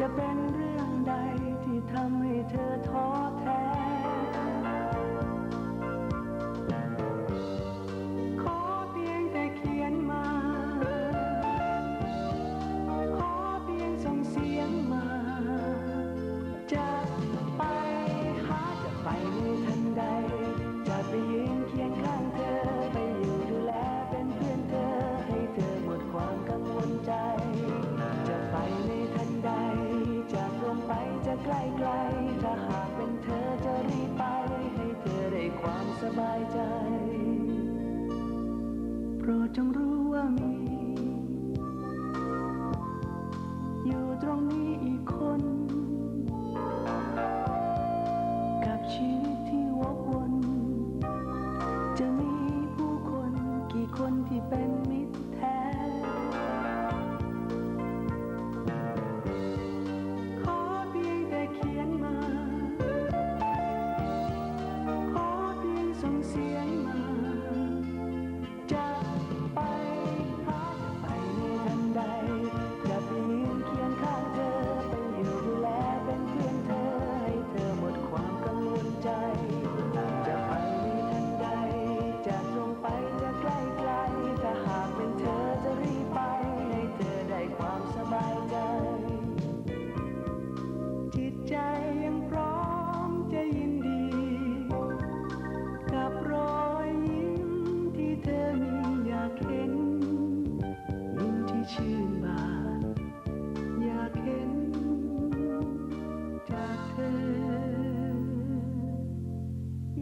จะเป็นเรื่องใดที่ทำให้เธอท ใจ โปรดจงรู้ว่ามี อยู่ตรงนี้อีกคน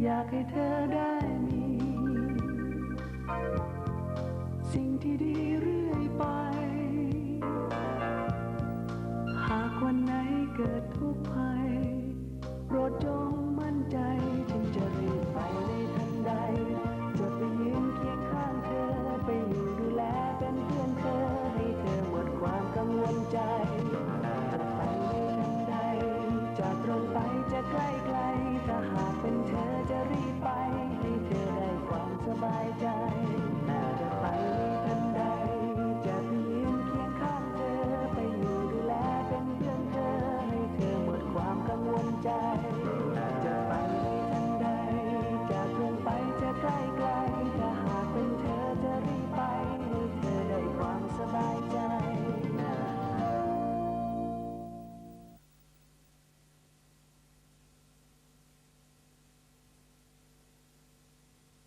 อยากให้เธอได้มี สิ่งที่ดีเรื่อยไป หากวันไหนเกิดทุกข์ภัย die.